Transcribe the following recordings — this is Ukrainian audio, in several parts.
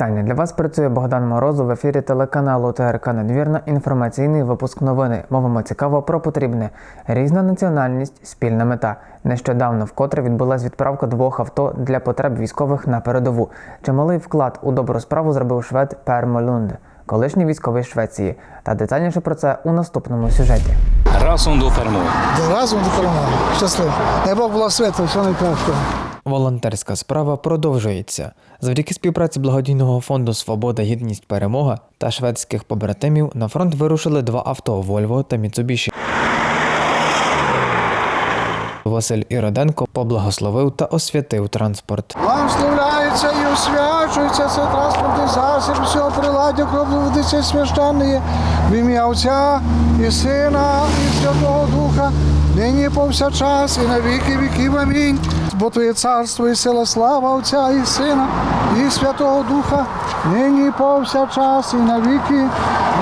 Вітання для вас працює Богдан Морозов в ефірі телеканалу ТРК Надвірна. Інформаційний випуск новини. Мовимо цікаво про потрібне. Різна національність, спільна мета. Нещодавно вкотре відбулась відправка двох авто для потреб військових на передову. Чималий вклад у добру справу зробив швед Пер Молюнд, колишній військовий Швеції. Та детальніше про це у наступному сюжеті. Разом до перемоги. Разом до перемоги. Щасливо. Дай Бог благословити, все найкраще. Волонтерська справа продовжується. Завдяки співпраці благодійного фонду Свобода, гідність, перемога та шведських побратимів на фронт вирушили два авто Вольво та Міцубіші. Василь Іроденко поблагословив та освятив транспорт. Благословляється і освячується цей транспортний засіб, всього приладдя водиці священної, в ім'я Отця і Сина, і Святого Духа, нині повсякчас, і на віки віків. Амінь. Бо Твоє царство і сила, слава Отця і Сина, і Святого Духа, нині і повсякчас, і на віки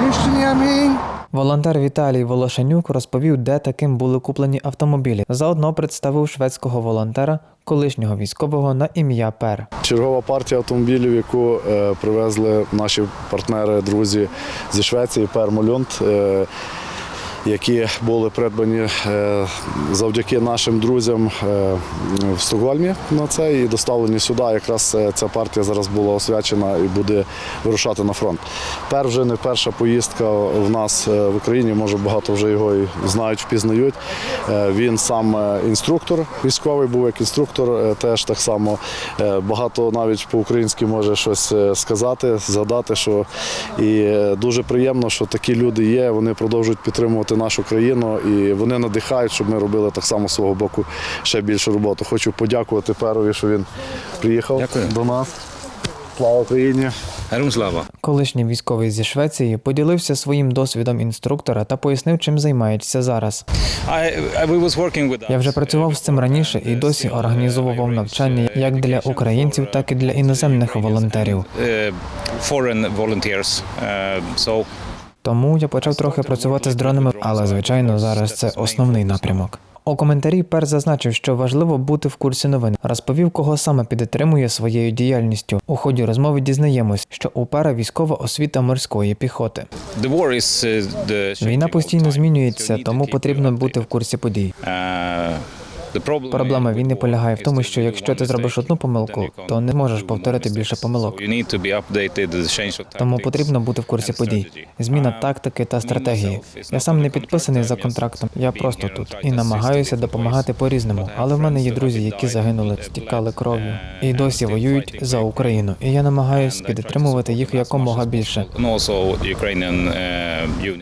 вічні. Амінь. Волонтер Віталій Волошенюк розповів, де таким були куплені автомобілі. Заодно представив шведського волонтера, колишнього військового на ім'я Пер. Чергова партія автомобілів, яку е, привезли наші партнери, друзі зі Швеції, Пермолюнд, е, які були придбані е, завдяки нашим друзям е, в Стокгольмі на це і доставлені сюди. Якраз е, ця партія зараз була освячена і буде вирушати на фронт. Пер вже не перша поїздка в нас в Україні, може багато вже його і знають, впізнають. Він сам інструктор військовий, був як інструктор, теж так само багато навіть по-українськи може щось сказати, згадати, що і дуже приємно, що такі люди є. Вони продовжують підтримувати нашу країну і вони надихають, щоб ми робили так само з свого боку ще більшу роботу. Хочу подякувати Перові, що він приїхав Дякую. до нас. Слава Україні! Героям слава. Колишній військовий зі Швеції поділився своїм досвідом інструктора та пояснив, чим займається зараз. Я вже працював з цим раніше і досі організовував навчання як для українців, так і для іноземних волонтерів. Тому я почав трохи працювати з дронами, але звичайно зараз це основний напрямок. У коментарі Пер зазначив, що важливо бути в курсі новин. Розповів, кого саме підтримує своєю діяльністю. У ході розмови дізнаємось, що у Пера військова освіта морської піхоти. uh, Війна постійно змінюється, тому потрібно бути в курсі подій. Проблема війни полягає в тому, що якщо ти зробиш одну помилку, то не можеш повторити більше помилок. Тому потрібно бути в курсі подій. Зміна тактики та стратегії. Я сам не підписаний за контрактом. Я просто тут і намагаюся допомагати по-різному. Але в мене є друзі, які загинули, стікали кров'ю і досі воюють за Україну. І я намагаюся підтримувати їх якомога більше.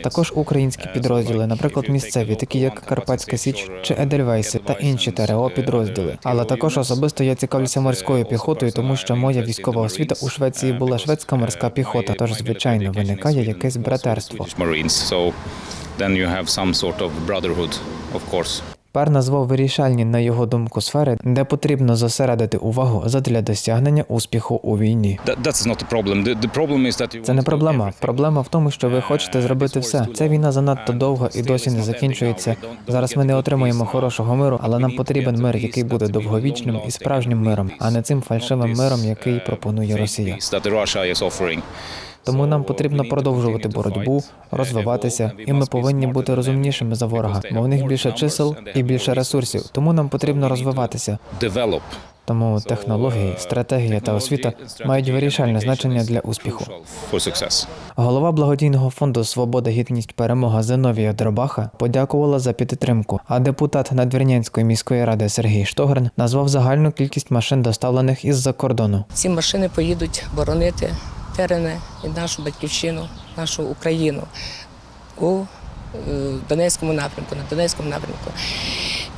Також українські підрозділи, наприклад, місцеві, такі як Карпатська Січ чи Едельвейси та інші ТРО підрозділи. Але також особисто я цікавлюся морською піхотою, тому що моя військова освіта у Швеції була шведська морська піхота. Тож, звичайно, виникає якесь братерство. Of brotherhood, of course. Пер назвав вирішальні, на його думку, сфери, де потрібно зосередити увагу задля досягнення успіху у війні. Це не проблема. Проблема в тому, що ви хочете зробити все. Ця війна занадто довга і досі не закінчується. Зараз ми не отримуємо хорошого миру, але нам потрібен мир, який буде довговічним і справжнім миром, а не цим фальшивим миром, який пропонує Росія. Тому нам потрібно продовжувати боротьбу, розвиватися, і ми повинні бути розумнішими за ворога, бо в них більше чисел і більше ресурсів. Тому нам потрібно розвиватися. Тому технології, стратегія та освіта мають вирішальне значення для успіху. Голова благодійного фонду Свобода, гідність, перемога Зиновія Дробаха подякувала за підтримку. А депутат Надвірнянської міської ради Сергій Штогрин назвав загальну кількість машин, доставлених із-за кордону. Ці машини поїдуть боронити терени і нашу батьківщину, нашу Україну у е, Донецькому напрямку, на Донецькому напрямку.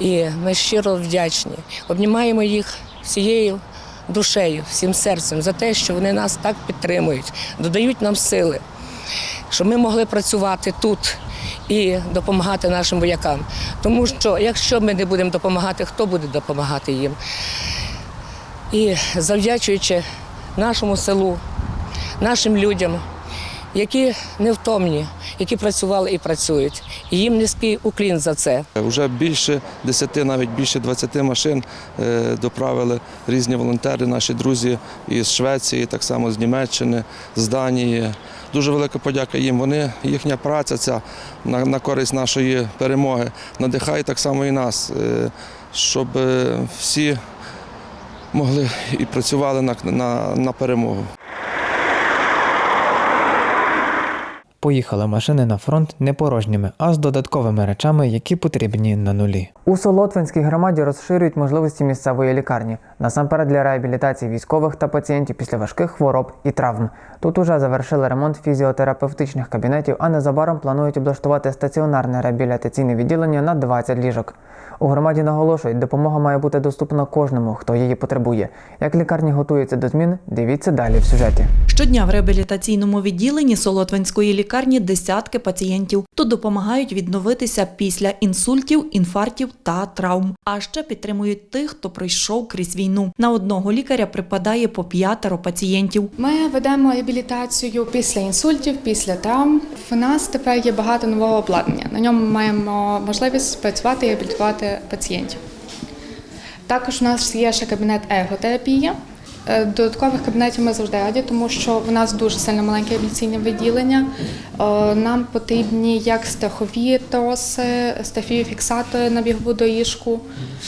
І ми щиро вдячні. Обнімаємо їх всією душею, всім серцем за те, що вони нас так підтримують, додають нам сили, щоб ми могли працювати тут і допомагати нашим воякам. Тому що якщо ми не будемо допомагати, хто буде допомагати їм? І завдячуючи нашому селу, нашим людям, які невтомні, які працювали і працюють. І їм низький уклін за це. Вже більше 10, навіть більше 20 машин е, доправили різні волонтери, наші друзі із Швеції, так само з Німеччини, з Данії. Дуже велика подяка їм. Вони, їхня праця ця на, на користь нашої перемоги надихає так само і нас, е, щоб е, всі могли і працювали на, на, на перемогу. Поїхали машини на фронт не порожніми, а з додатковими речами, які потрібні на нулі. У Солотвинській громаді розширюють можливості місцевої лікарні, насамперед для реабілітації військових та пацієнтів після важких хвороб і травм. Тут уже завершили ремонт фізіотерапевтичних кабінетів, а незабаром планують облаштувати стаціонарне реабілітаційне відділення на 20 ліжок. У громаді наголошують, допомога має бути доступна кожному, хто її потребує. Як лікарні готуються до змін, дивіться далі в сюжеті. Щодня в реабілітаційному відділенні Солотвинської лікарні десятки пацієнтів. Тут допомагають відновитися після інсультів, інфарктів та травм. А ще підтримують тих, хто пройшов крізь війну. На одного лікаря припадає по п'ятеро пацієнтів. Ми ведемо реабілітацію після інсультів, після травм. В нас тепер є багато нового обладнання. На ньому маємо можливість працювати і реабілітувати пацієнтів. Також у нас є ще кабінет ерготерапії. Е, Додаткових кабінетів ми завжди раді, тому що в нас дуже сильно маленьке реабілітаційне відділення. Е, Нам потрібні як страхові троси, страхові фіксатори на бігову доріжку.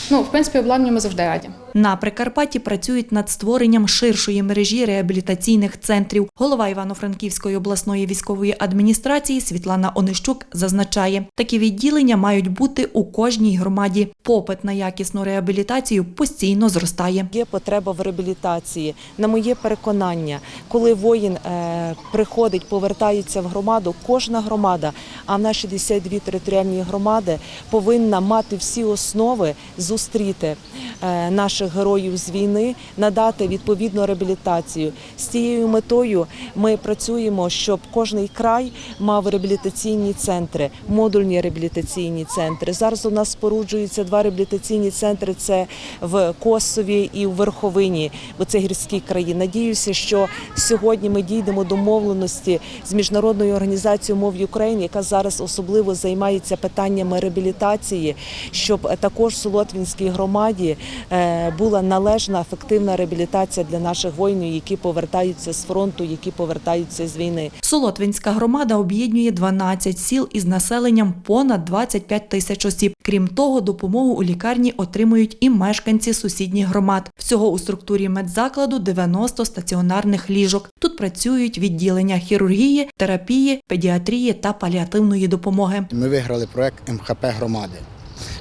Ну, в принципі, обладнання ми завжди раді. На Прикарпатті працюють над створенням ширшої мережі реабілітаційних центрів. Голова Івано-Франківської обласної військової адміністрації Світлана Онищук зазначає, такі відділення мають бути у кожній громаді. Попит на якісну реабілітацію постійно зростає. Є потреба в реабілітації. На моє переконання, коли воїн е, приходить, повертається в громаду, кожна громада, а в нас 62 територіальні громади, повинна мати всі основи зустріти е, наших героїв з війни, надати відповідну реабілітацію. З цією метою ми працюємо, щоб кожний край мав реабілітаційні центри, модульні реабілітаційні центри. Зараз у нас споруджуються два реабілітаційні центри: це в Косові і в Верховині, бо це гірські краї. Надіюся, що сьогодні ми дійдемо домовленості з міжнародною організацією мов України, яка зараз особливо займається питаннями реабілітації, щоб також Солотвінській громаді е, була належна ефективна реабілітація для наших воїнів, які повертаються з фронту, які повертаються з війни. Солотвинська громада об'єднує 12 сіл із населенням понад 25 тисяч осіб. Крім того, допомогу у лікарні отримують і мешканці сусідніх громад. Всього у структурі медзакладу 90 стаціонарних ліжок. Тут працюють відділення хірургії, терапії, педіатрії та паліативної допомоги. Ми виграли проект МХП громади.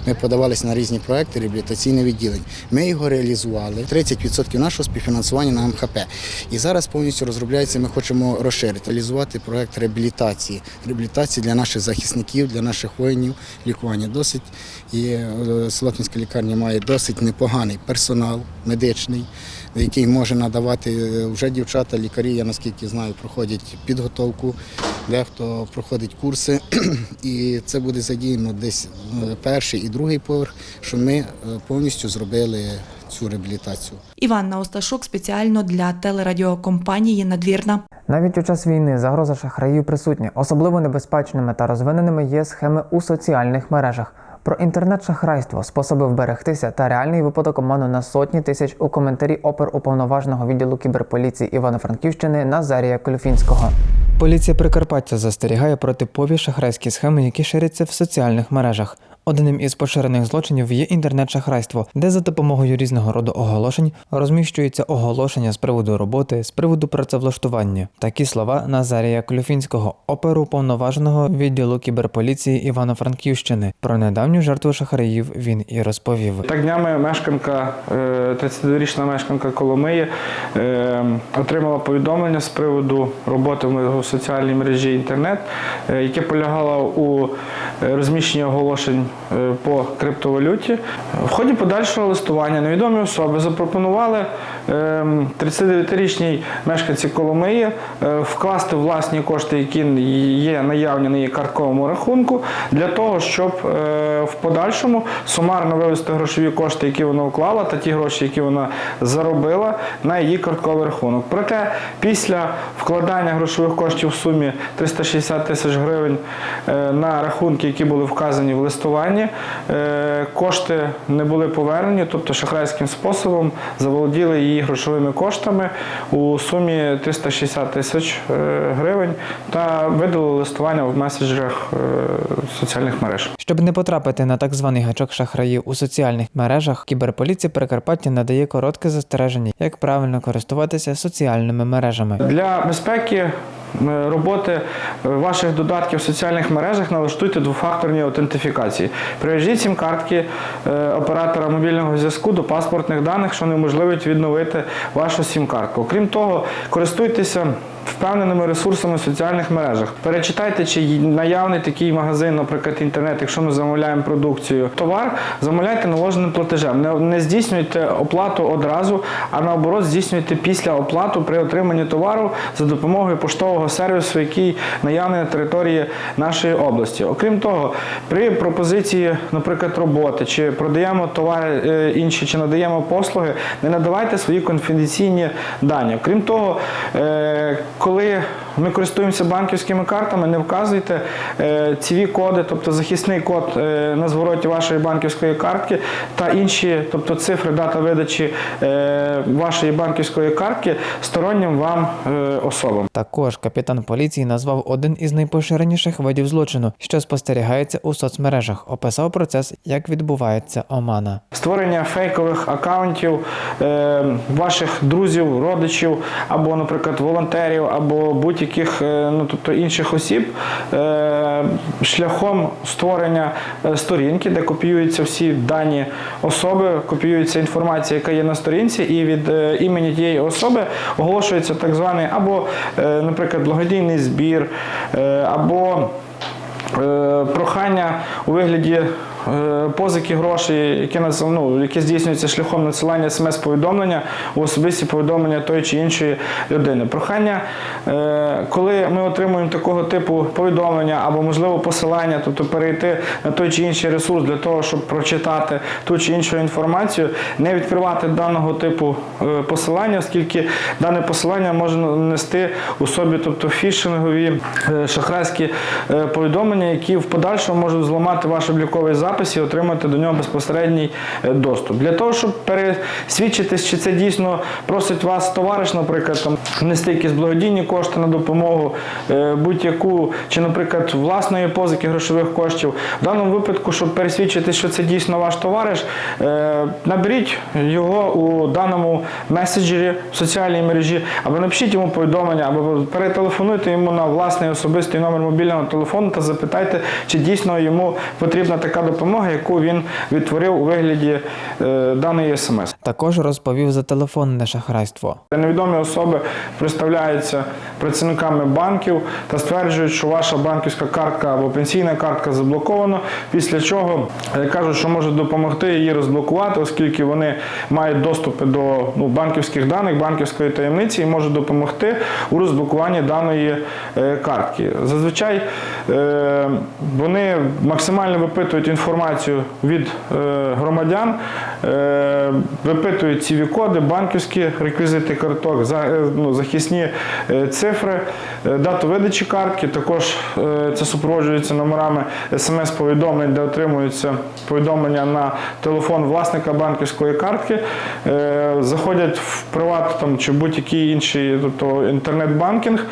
Ми подавалися на різні проекти реабілітаційне відділення. Ми його реалізували. 30% нашого співфінансування на МХП. І зараз повністю розробляється. Ми хочемо розширити, реалізувати проект реабілітації. Реабілітації для наших захисників, для наших воїнів. Лікування досить. І е, Солотвинська лікарня має досить непоганий персонал медичний, який може надавати е, вже дівчата, лікарі, я наскільки знаю, проходять підготовку. Дехто проходить курси, і це буде задіяно десь е, перший і другий поверх, що ми е, повністю зробили цю реабілітацію. Іванна Осташук спеціально для телерадіокомпанії Надвірна. Навіть у час війни загроза шахраїв присутня. Особливо небезпечними та розвиненими є схеми у соціальних мережах. Про інтернет-шахрайство, способи вберегтися та реальний випадок обману на сотні тисяч у коментарі опер уповноваженого відділу кіберполіції Івано-Франківщини Назарія Кольфінського. Поліція Прикарпаття застерігає про типові шахрайські схеми, які ширяться в соціальних мережах. Одним із поширених злочинів є інтернет-шахрайство, де за допомогою різного роду оголошень розміщуються оголошення з приводу роботи, з приводу працевлаштування. Такі слова Назарія Клюфінського, оперу повноваженого відділу кіберполіції Івано-Франківщини. Про недавню жертву шахраїв він і розповів. Так днями мешканка, е, 32-річна мешканка Коломиї е, отримала повідомлення з приводу роботи в соціальній мережі інтернет, е, яке полягало у е, розміщенні оголошень е, по криптовалюті. В ході подальшого листування невідомі особи запропонували ем, 39-річній мешканці Коломиї вкласти власні кошти, які є наявні на її картковому рахунку, для того, щоб в подальшому сумарно вивести грошові кошти, які вона вклала, та ті гроші, які вона заробила, на її картковий рахунок. Проте після вкладання грошових коштів в сумі 360 тисяч гривень е, на рахунки, які були вказані в листуванні, е, кошти не були повернені, тобто шахрайським способом заволоділи її грошовими коштами у сумі 360 тисяч е, гривень та видали листування в меседжерах е, соціальних мереж. Щоб не потрапити на так званий гачок шахраїв у соціальних мережах, кіберполіція Прикарпаття надає коротке застереження, як правильно користуватися соціальними мережами. Для безпеки роботи е, ваших додатків в соціальних мережах налаштуйте двофакторні аутентифікації. Прив'яжіть сім картки е, оператора мобільного зв'язку до паспортних даних, що неможливить відновити вашу сім-картку. Окрім того, користуйтеся впевненими ресурсами в соціальних мережах. Перечитайте, чи наявний такий магазин, наприклад, інтернет, якщо ми замовляємо продукцію. Товар замовляйте наложеним платежем. Не, не здійснюйте оплату одразу, а наоборот здійснюйте після оплату при отриманні товару за допомогою поштового сервісу, який наявний на території нашої області. Окрім того, при пропозиції, наприклад, роботи, чи продаємо товари е, інші, чи надаємо послуги, не надавайте свої конфіденційні дані. Крім того, е, коли ми користуємося банківськими картами, не вказуйте е, ціві коди, тобто захисний код е, на звороті вашої банківської картки та інші, тобто цифри, дата видачі е, вашої банківської картки стороннім вам особам. Також капітан поліції назвав один із найпоширеніших видів злочину, що спостерігається у соцмережах. Описав процес, як відбувається омана. Створення фейкових акаунтів ваших друзів, родичів або, наприклад, волонтерів, або будь-яких е, ну, тобто інших осіб е, шляхом створення е, сторінки, де копіюються всі дані особи, копіюється інформація, яка є на сторінці, і від імені тієї особи оголошується так званий або, наприклад, благодійний збір, або прохання у вигляді позики грошей, які ну, які здійснюються шляхом надсилання смс-повідомлення у особисті повідомлення тої чи іншої людини. Прохання, е, коли ми отримуємо такого типу повідомлення або можливо посилання, тобто перейти на той чи інший ресурс для того, щоб прочитати ту чи іншу інформацію, не відкривати даного типу е, посилання, оскільки дане посилання може нести у собі тобто фішингові е, шахрайські е, повідомлення, які в подальшому можуть зламати ваш обліковий запис і отримати до нього безпосередній е, доступ. Для того, щоб пересвідчитись, чи це дійсно просить вас товариш, наприклад, там внести якісь благодійні кошти на допомогу, е, будь-яку, чи, наприклад, власної позики грошових коштів. В даному випадку, щоб пересвідчити, що це дійсно ваш товариш, е, наберіть його у даному меседжері в соціальній мережі, або напишіть йому повідомлення, або перетелефонуйте йому на власний особистий номер мобільного телефону та запитайте, чи дійсно йому потрібна така допомога, яку він відтворив у вигляді е, даної смс. Також розповів за телефонне шахрайство. Невідомі особи представляються працівниками банків та стверджують, що ваша банківська картка або пенсійна картка заблокована, після чого е, кажуть, що можуть допомогти її розблокувати, оскільки вони мають доступи до ну, банківських даних, банківської таємниці і можуть допомогти у розблокуванні даної е, картки. Зазвичай вони максимально випитують інформацію від е, громадян, е, випитують ці коди, банківські реквізити карток, е, ну, захисні цифри, дату видачі картки. Також це супроводжується номерами смс-повідомлень, де отримуються повідомлення на телефон власника банківської картки, заходять в приват чи будь-який інший, тобто інтернет-банкінг,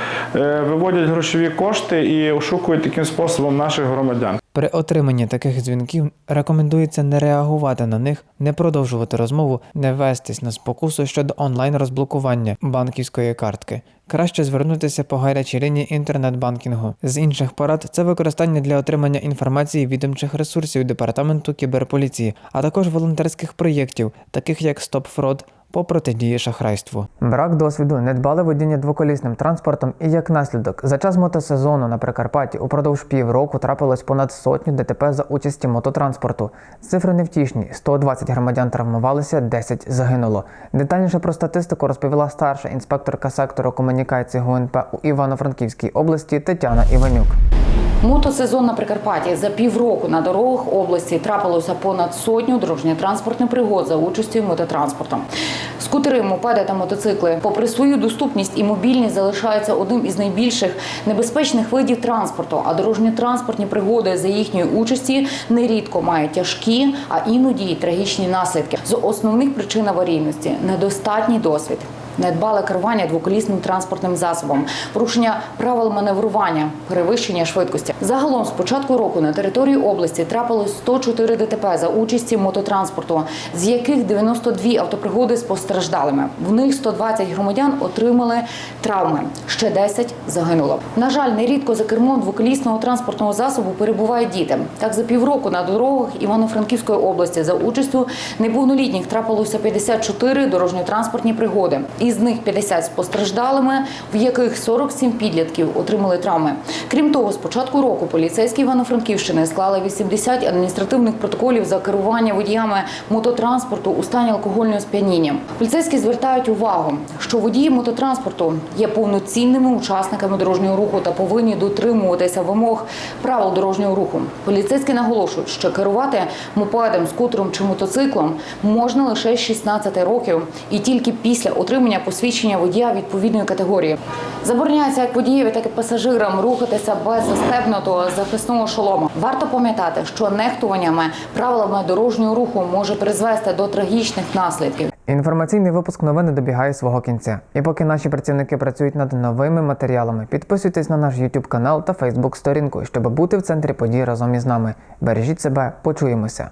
виводять грошові кошти і ошукують таким способом наших громадян. При отриманні таких дзвінків рекомендується не реагувати на них, не продовжувати розмову, не вестись на спокусу щодо онлайн розблокування банківської картки. Краще звернутися по гарячій лінії інтернет-банкінгу. З інших порад це використання для отримання інформації відомчих ресурсів департаменту кіберполіції, а також волонтерських проєктів, таких як Stop Fraud, по протидії шахрайству. Брак досвіду, недбале водіння двоколісним транспортом і як наслідок за час мотосезону на Прикарпатті упродовж півроку трапилось понад сотню ДТП за участі мототранспорту. Цифри невтішні: 120 громадян травмувалися, 10 загинуло. Детальніше про статистику розповіла старша інспекторка сектору комунікації ГУНП у Івано-Франківській області Тетяна Іванюк. Мотосезон на Прикарпатті за півроку на дорогах області трапилося понад сотню дорожньо-транспортних пригод за участю мототранспорту. Скутери, мопеди та мотоцикли, попри свою доступність і мобільність, залишаються одним із найбільших небезпечних видів транспорту. А дорожньо-транспортні пригоди за їхньої участі нерідко мають тяжкі, а іноді й трагічні наслідки. З основних причин аварійності недостатній досвід. Недбале керування двоколісним транспортним засобом, порушення правил маневрування, перевищення швидкості. Загалом з початку року на території області трапилось 104 ДТП за участі мототранспорту, з яких 92 автопригоди з постраждалими. В них 120 громадян отримали травми, ще 10 загинуло. На жаль, нерідко за кермом двоколісного транспортного засобу перебувають діти. Так за півроку на дорогах Івано-Франківської області за участю неповнолітніх трапилося 54 дорожньо-транспортні пригоди. Із них 50 з постраждалими, в яких 47 підлітків отримали травми. Крім того, з початку року поліцейські Івано-Франківщини склали 80 адміністративних протоколів за керування водіями мототранспорту у стані алкогольного сп'яніння. Поліцейські звертають увагу, що водії мототранспорту є повноцінними учасниками дорожнього руху та повинні дотримуватися вимог правил дорожнього руху. Поліцейські наголошують, що керувати мопедом, скутером чи мотоциклом можна лише з 16 років і тільки після отримання посвідчення водія відповідної категорії. Забороняється як водієві, так і пасажирам рухатися без застебнутого захисного шолома. Варто пам'ятати, що нехтуваннями правилами дорожнього руху може призвести до трагічних наслідків. Інформаційний випуск новини добігає свого кінця. І поки наші працівники працюють над новими матеріалами, підписуйтесь на наш YouTube канал та Facebook сторінку, щоб бути в центрі подій разом із нами. Бережіть себе, почуємося.